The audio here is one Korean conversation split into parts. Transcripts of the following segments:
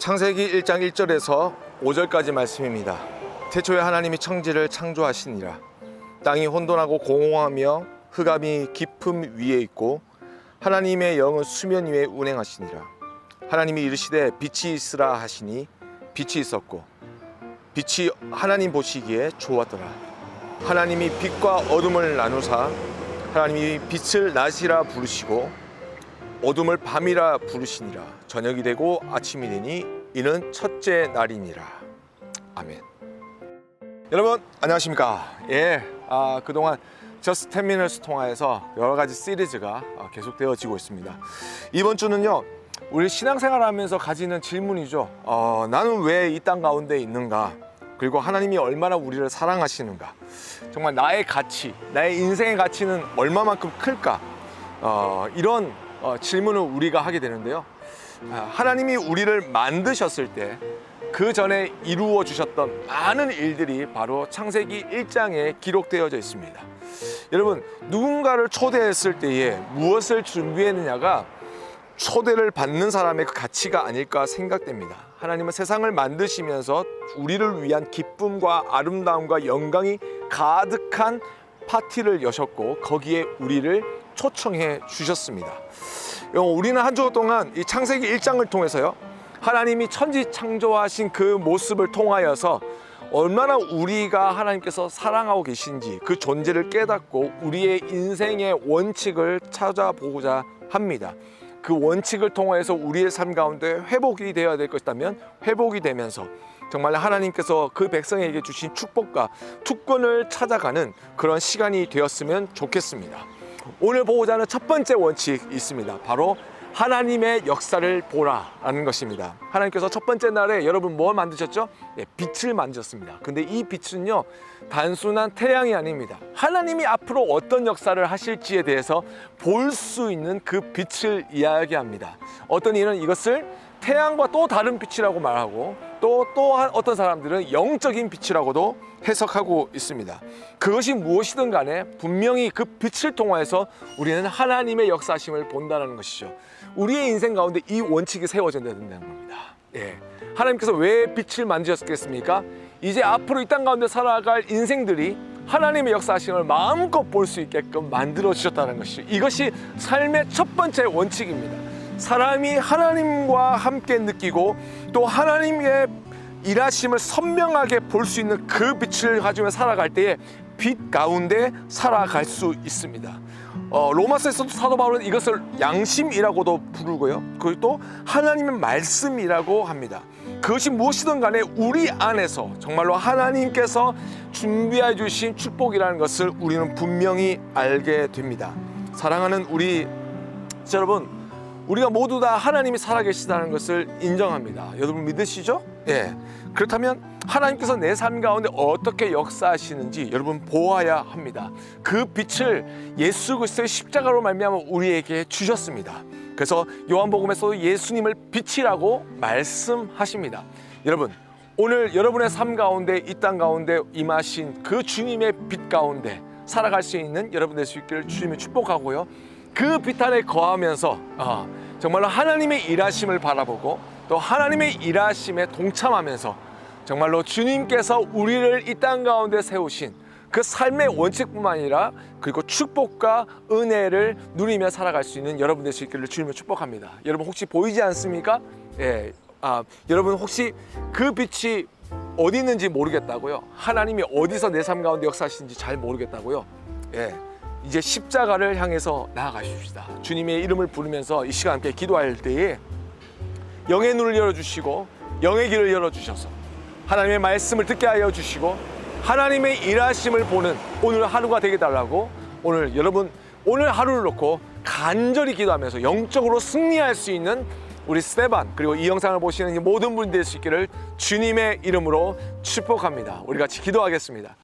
창세기 1장 1절에서 5절까지 말씀입니다. 태초에 하나님이 청지를 창조하시니라. 땅이 혼돈하고 공허하며 흑암이 깊음 위에 있고 하나님의 영은 수면 위에 운행하시니라. 하나님이 이르시되 빛이 있으라 하시니 빛이 있었고 빛이 하나님 보시기에 좋았더라. 하나님이 빛과 어둠을 나누사 하나님이 빛을 낮이라 부르시고 어둠을 밤이라 부르시니라 저녁이 되고 아침이 되니 이는 첫째 날이니라. 아멘. 여러분 안녕하십니까? 예 아, 그동안 저스트 10 미니스 통하여서 여러 가지 시리즈가 아, 계속되어지고 있습니다. 이번 주는요 우리 신앙생활 하면서 가지는 질문이죠. 어, 나는 왜 이 땅 가운데 있는가? 그리고 하나님이 얼마나 우리를 사랑하시는가? 정말 나의 가치 나의 인생의 가치는 얼마만큼 클까? 어, 이런 어, 질문을 우리가 하게 되는데요. 아, 하나님이 우리를 만드셨을 때 그 전에 이루어 주셨던 많은 일들이 바로 창세기 1장에 기록되어져 있습니다. 여러분, 누군가를 초대했을 때에 무엇을 준비했느냐가 초대를 받는 사람의 그 가치가 아닐까 생각됩니다. 하나님은 세상을 만드시면서 우리를 위한 기쁨과 아름다움과 영광이 가득한 파티를 여셨고 거기에 우리를 초청해 주셨습니다. 어, 우리는 한 주 동안 이 창세기 1장을 통해서요. 하나님이 천지 창조하신 그 모습을 통하여서 얼마나 우리가 하나님께서 사랑하고 계신지 그 존재를 깨닫고 우리의 인생의 원칙을 찾아보고자 합니다. 그 원칙을 통하여서 우리의 삶 가운데 회복이 되어야 될 것이라면 회복이 되면서 정말 하나님께서 그 백성에게 주신 축복과 특권을 찾아가는 그런 시간이 되었으면 좋겠습니다. 오늘 보고자 하는 첫 번째 원칙이 있습니다. 바로 하나님의 역사를 보라라는 것입니다. 하나님께서 첫 번째 날에 여러분 뭘 만드셨죠? 네, 빛을 만드셨습니다. 근데 이 빛은요, 단순한 태양이 아닙니다. 하나님이 앞으로 어떤 역사를 하실지에 대해서 볼 수 있는 그 빛을 이야기합니다. 어떤 이는 이것을 태양과 또 다른 빛이라고 말하고 또 또한 어떤 사람들은 영적인 빛이라고도 해석하고 있습니다. 그것이 무엇이든 간에 분명히 그 빛을 통하여서 우리는 하나님의 역사심을 본다는 것이죠. 우리의 인생 가운데 이 원칙이 세워져야 된다는 겁니다. 예. 하나님께서 왜 빛을 만드셨겠습니까? 이제 앞으로 이 땅 가운데 살아갈 인생들이 하나님의 역사심을 마음껏 볼 수 있게끔 만들어 주셨다는 것이 이것이 삶의 첫 번째 원칙입니다. 사람이 하나님과 함께 느끼고 또 하나님의 일하심을 선명하게 볼 수 있는 그 빛을 가지며 살아갈 때에 빛 가운데 살아갈 수 있습니다. 어, 로마서에서도 사도 바울은 이것을 양심이라고도 부르고요. 그리고 또 하나님의 말씀이라고 합니다. 그것이 무엇이든 간에 우리 안에서 정말로 하나님께서 준비해 주신 축복이라는 것을 우리는 분명히 알게 됩니다. 사랑하는 우리 여러분, 우리가 모두 다 하나님이 살아계시다는 것을 인정합니다. 여러분 믿으시죠? 예. 그렇다면 하나님께서 내 삶 가운데 어떻게 역사하시는지 여러분 보아야 합니다. 그 빛을 예수 그리스도의 십자가로 말미암아 우리에게 주셨습니다. 그래서 요한복음에서도 예수님을 빛이라고 말씀하십니다. 여러분 오늘 여러분의 삶 가운데 이 땅 가운데 임하신 그 주님의 빛 가운데 살아갈 수 있는 여러분 될 수 있기를 주님이 축복하고요. 그빛 안에 거하면서 아, 정말로 하나님의 일하심을 바라보고 또 하나님의 일하심에 동참하면서 정말로 주님께서 우리를 이 땅 가운데 세우신 그 삶의 원칙뿐만 아니라 그리고 축복과 은혜를 누리며 살아갈 수 있는 여러분 될 수 있기를 주님을 축복합니다. 여러분 혹시 보이지 않습니까? 예, 아, 여러분 혹시 그 빛이 어디 있는지 모르겠다고요? 하나님이 어디서 내 삶 가운데 역사하시는지 잘 모르겠다고요? 예. 이제 십자가를 향해서 나아가십시다. 주님의 이름을 부르면서 이 시간 함께 기도할 때에 영의 눈을 열어주시고 영의 길을 열어주셔서 하나님의 말씀을 듣게 하여 주시고 하나님의 일하심을 보는 오늘 하루가 되게 달라고 오늘 여러분 오늘 하루를 놓고 간절히 기도하면서 영적으로 승리할 수 있는 우리 스테반 그리고 이 영상을 보시는 이 모든 될수 있기를 주님의 이름으로 축복합니다. 우리 같이 기도하겠습니다.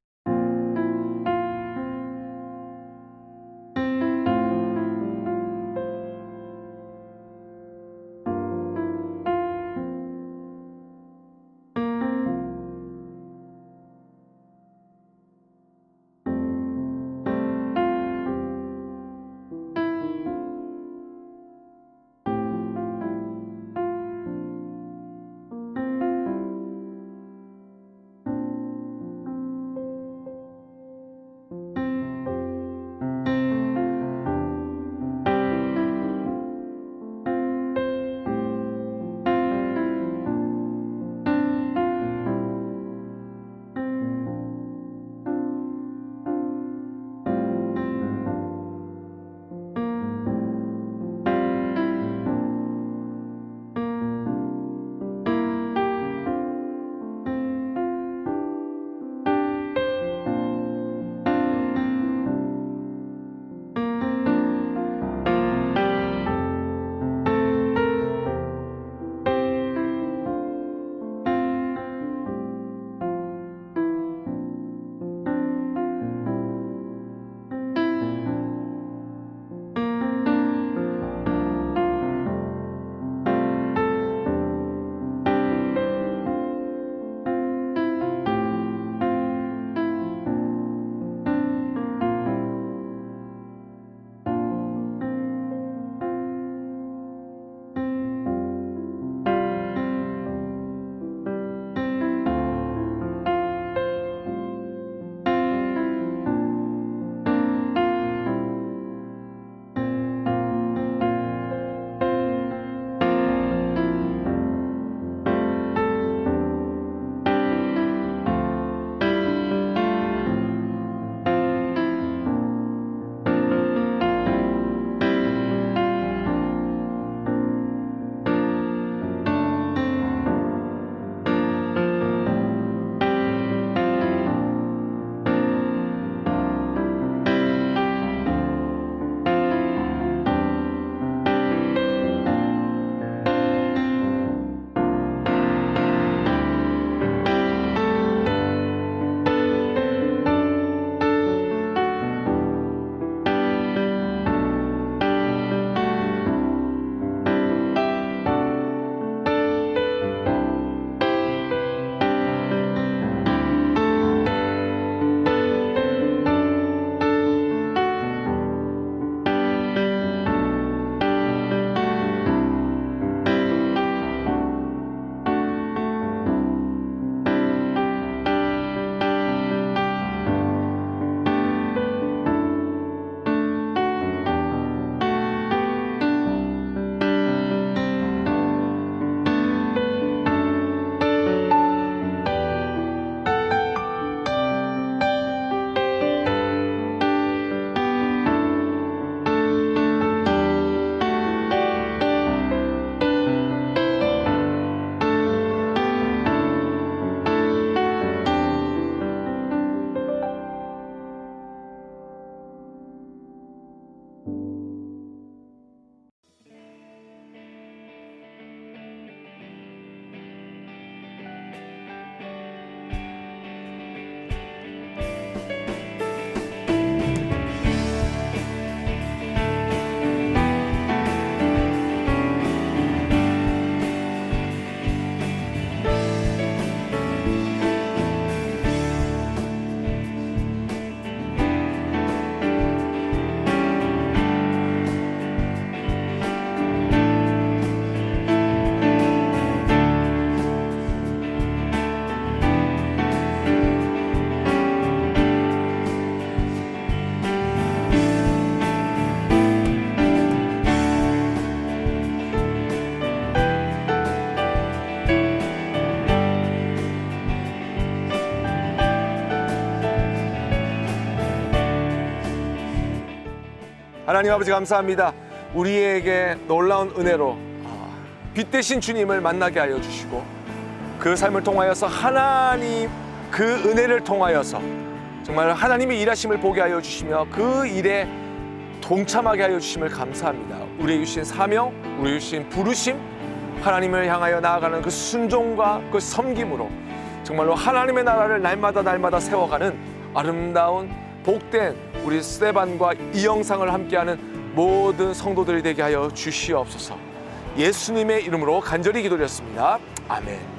하나님 아버지 감사합니다. 우리에게 놀라운 은혜로 아, 빛 대신 주님을 만나게 하여 주시고 그 삶을 통하여서 하나님 그 은혜를 통하여서 정말 하나님의 일하심을 보게 하여 주시며 그 일에 동참하게 하여 주심을 감사합니다. 우리에게 주신 사명, 우리에게 주신 부르심, 하나님을 향하여 나아가는 그 순종과 그 섬김으로 정말로 하나님의 나라를 날마다 날마다 세워가는 아름다운 복된 우리 스테반과 이 영상을 함께하는 모든 성도들이 되게 하여 주시옵소서. 예수님의 이름으로 간절히 기도드렸습니다. 아멘.